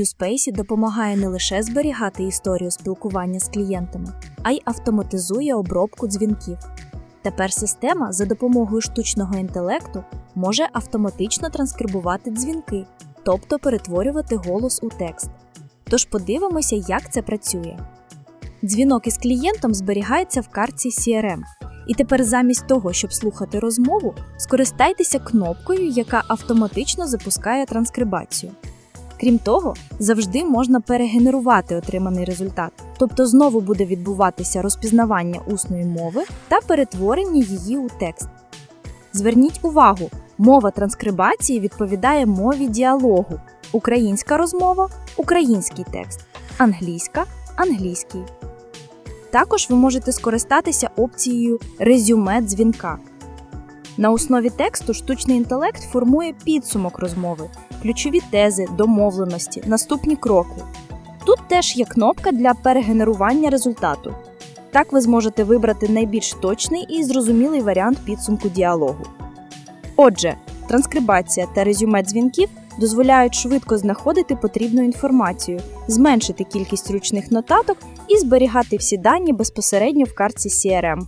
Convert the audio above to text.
USpace допомагає не лише зберігати історію спілкування з клієнтами, а й автоматизує обробку дзвінків. Тепер система за допомогою штучного інтелекту може автоматично транскрибувати дзвінки, тобто перетворювати голос у текст. Тож подивимося, як це працює. Дзвінок із клієнтом зберігається в картці CRM. І тепер замість того, щоб слухати розмову, скористайтеся кнопкою, яка автоматично запускає транскрибацію. Крім того, завжди можна перегенерувати отриманий результат, тобто знову буде відбуватися розпізнавання усної мови та перетворення її у текст. Зверніть увагу, мова транскрибації відповідає мові діалогу: українська розмова український текст, англійська англійський. Також ви можете скористатися опцією резюме дзвінка. На основі тексту штучний інтелект формує підсумок розмови, ключові тези, домовленості, наступні кроки. Тут теж є кнопка для перегенерування результату. Так ви зможете вибрати найбільш точний і зрозумілий варіант підсумку діалогу. Отже, транскрибація та резюме дзвінків дозволяють швидко знаходити потрібну інформацію, зменшити кількість ручних нотаток і зберігати всі дані безпосередньо в картці CRM.